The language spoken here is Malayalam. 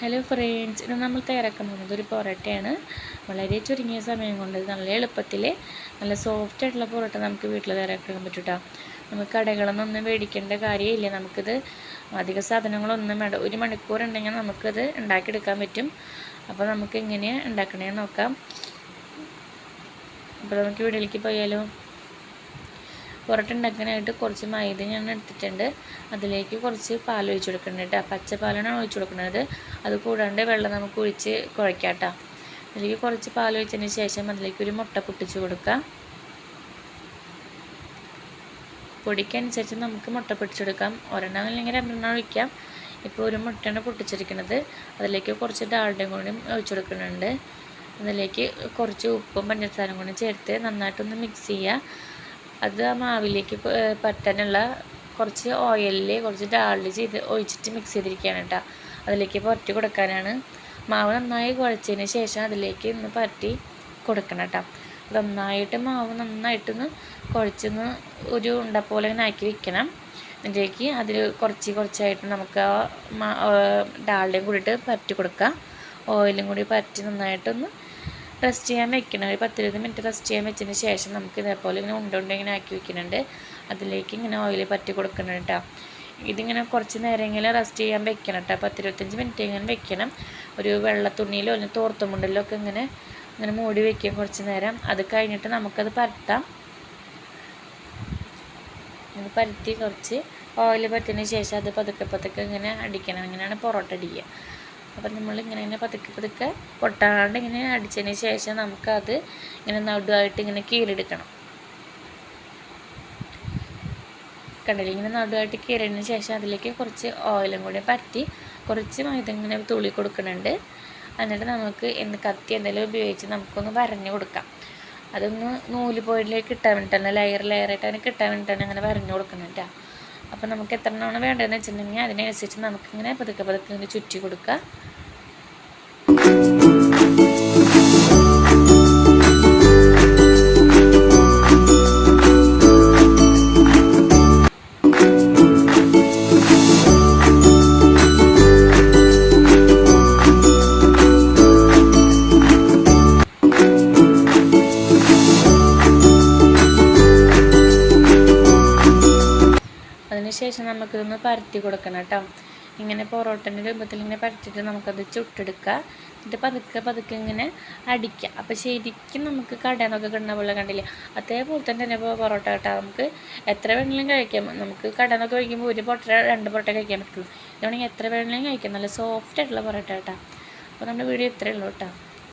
ഹലോ ഫ്രണ്ട്സ് ഇന്ന് നമ്മൾ തയ്യാറാക്കാൻ പോകുന്നത് ഒരു പൊറോട്ടയാണ്. വളരെ ചുരുങ്ങിയ സമയം കൊണ്ട് നല്ല എളുപ്പത്തിൽ നല്ല സോഫ്റ്റ് ആയിട്ടുള്ള പൊറോട്ട നമുക്ക് വീട്ടിൽ തയ്യാറാക്കാൻ പറ്റൂട്ടോ. നമുക്ക് കടകളൊന്നും മേടിക്കേണ്ട കാര്യമില്ല. നമുക്കിത് അധിക സാധനങ്ങളൊന്നും വേണ്ട. ഒരു മണിക്കൂർ ഉണ്ടെങ്കിൽ നമുക്കിത് ഉണ്ടാക്കിയെടുക്കാൻ പറ്റും. അപ്പോൾ നമുക്ക് എങ്ങനെയാണ് ഉണ്ടാക്കണേന്ന് നോക്കാം. അപ്പോൾ നമുക്ക് വീട്ടിലേക്ക് പോയാലോ? പൊറോട്ട ഉണ്ടാക്കാനായിട്ട് കുറച്ച് മൈദ ഞാൻ എടുത്തിട്ടുണ്ട്. അതിലേക്ക് കുറച്ച് പാൽ ഒഴിച്ച് കൊടുക്കുന്നുണ്ട് കേട്ടോ. പച്ചപ്പാലാണ് ഒഴിച്ച് കൊടുക്കുന്നത്. അത് കൂടാണ്ട് വെള്ളം നമുക്ക് ഒഴിച്ച് കുഴക്കാം കേട്ടോ. അതിലേക്ക് കുറച്ച് പാൽ ഒഴിച്ചതിന് ശേഷം അതിലേക്ക് ഒരു മുട്ട പൊട്ടിച്ച് കൊടുക്കാം. പൊടിക്കനുസരിച്ച് നമുക്ക് മുട്ട പൊട്ടിച്ച് കൊടുക്കാം. ഒരെണ്ണം അല്ലെങ്കിൽ രണ്ടെണ്ണം ഒഴിക്കാം. ഇപ്പോൾ ഒരു മുട്ടയാണ് പൊട്ടിച്ചിരിക്കുന്നത്. അതിലേക്ക് കുറച്ച് ഡാളുടെയും കൂടി ഒഴിച്ചു കൊടുക്കുന്നുണ്ട്. അതിലേക്ക് കുറച്ച് ഉപ്പും പഞ്ചസാരയും കൂടി ചേർത്ത് നന്നായിട്ടൊന്ന് മിക്സ് ചെയ്യുക. അത് ആ മാവിലേക്ക് പറ്റാനുള്ള കുറച്ച് ഓയിലിൽ കുറച്ച് ഡാളിൽ ചെയ്ത് ഒഴിച്ചിട്ട് മിക്സ് ചെയ്തിരിക്കുകയാണ് കേട്ടോ. അതിലേക്ക് പുരട്ടി കൊടുക്കാനാണ്. മാവ് നന്നായി കുഴച്ചതിന് ശേഷം അതിലേക്ക് ഇന്ന് പരട്ടി കൊടുക്കണം കേട്ടോ. നന്നായിട്ട് മാവ് നന്നായിട്ടൊന്ന് കുഴച്ചൊന്ന് ഒരു ഉണ്ട പോലെ ഇങ്ങനെ ആക്കി വെക്കണം. എന്നിട്ടേക്ക് അതിൽ കുറച്ച് കുറച്ചായിട്ട് നമുക്ക് ആ ഡാളിന്റെയും കൂടിയിട്ട് പരറ്റി കൊടുക്കാം. ഓയിലും കൂടി പരറ്റി നന്നായിട്ടൊന്ന് റെസ്റ്റ് ചെയ്യാൻ വെക്കണം. ഒരു പത്തിരുപത് മിനിറ്റ് റെസ്റ്റ് ചെയ്യാൻ വെച്ചതിന് ശേഷം നമുക്ക് ഇതേപോലെ ഇങ്ങനെ ഉണ്ട ഉണ്ട ഇങ്ങനെ ആക്കി വെക്കുന്നുണ്ട്. അതിലേക്ക് ഇങ്ങനെ ഓയിൽ പറ്റി കൊടുക്കണം കേട്ടോ ഇതിങ്ങനെ കുറച്ച് നേരമെങ്കിലും റെസ്റ്റ് ചെയ്യാൻ വെക്കണം കേട്ടോ പത്തിരുപത്തഞ്ച് മിനിറ്റ് ഇങ്ങനെ വെക്കണം. ഒരു വെള്ള തുണിയിലോ അല്ലെങ്കിൽ തോർത്തുമുണ്ടല്ലോ ഒക്കെ ഇങ്ങനെ ഇങ്ങനെ മൂടി വെക്കും കുറച്ച് നേരം. അത് കഴിഞ്ഞിട്ട് നമുക്കത് പരത്താം. ഇത് പരത്തി കുറച്ച് ഓയിൽ പറ്റിയതിന് ശേഷം അത് പതുക്കെ പതുക്കെ ഇങ്ങനെ അടിക്കണം. ഇങ്ങനെയാണ് പൊറോട്ട അടിക്കുക. അപ്പം നമ്മൾ ഇങ്ങനെ ഇങ്ങനെ പതുക്കെ പതുക്കെ പൊട്ടാണ്ട് ഇങ്ങനെ അടിച്ചതിന് ശേഷം നമുക്കത് ഇങ്ങനെ നടുവായിട്ട് ഇങ്ങനെ കീറിയെടുക്കണം. കണ്ടില്ല? ഇങ്ങനെ നടുവായിട്ട് കീറിയതിന് ശേഷം അതിലേക്ക് കുറച്ച് ഓയിലും കൂടി പറ്റി കുറച്ച് മൈദ ഇങ്ങനെ തുള്ളി കൊടുക്കുന്നുണ്ട്. എന്നിട്ട് നമുക്ക് എന്ത് കത്തി എന്തെങ്കിലും ഉപയോഗിച്ച് നമുക്കൊന്ന് വരഞ്ഞു കൊടുക്കാം. അതൊന്ന് നൂൽ പോയിലേക്ക് കിട്ടാൻ വേണ്ടിയിട്ടാണ് ലെയർ ലെയറായിട്ട് അതിന് കിട്ടാൻ വേണ്ടിയിട്ടാണ് അങ്ങനെ വരഞ്ഞു കൊടുക്കുന്നുണ്ട് അപ്പോൾ നമുക്ക് എത്ര എണ്ണമാണ് വേണ്ടതെന്ന് വെച്ചിട്ടുണ്ടെങ്കിൽ അതിനനുസരിച്ച് നമുക്കിങ്ങനെ പതുക്കെ പതുക്കെ ഇങ്ങനെ ചുറ്റി കൊടുക്കുക. അതിനുശേഷം നമുക്കിതൊന്ന് പരത്തി കൊടുക്കണം കേട്ടോ. ഇങ്ങനെ പൊറോട്ടന്റെ രൂപത്തിൽ ഇങ്ങനെ പരത്തിയിട്ട് നമുക്കത് ചുട്ടെടുക്കുക. എന്നിട്ട് പതുക്കെ പതുക്കെ ഇങ്ങനെ അടിക്കുക. അപ്പോൾ ശരിക്കും നമുക്ക് കടയിൽ നിന്നൊക്കെ കിട്ടുന്ന പോലെ കണ്ടില്ല? അതേപോലെ തന്നെ തന്നെ ഇപ്പോൾ പൊറോട്ട കേട്ടോ. നമുക്ക് എത്ര വേണമെങ്കിലും കഴിക്കാം. നമുക്ക് കടയിൽ നിന്നൊക്കെ കഴിക്കുമ്പോൾ ഒരു പൊറോട്ട രണ്ട് പൊറോട്ട കഴിക്കാൻ പറ്റുള്ളൂ. ഇതാണെങ്കിൽ എത്ര വേണമെങ്കിലും കഴിക്കാം. നല്ല സോഫ്റ്റ് ആയിട്ടുള്ള പൊറോട്ട കേട്ടോ. അപ്പോൾ നമ്മുടെ വീഡിയോ ഇത്രയേ ഉള്ളൂ കേട്ടോ.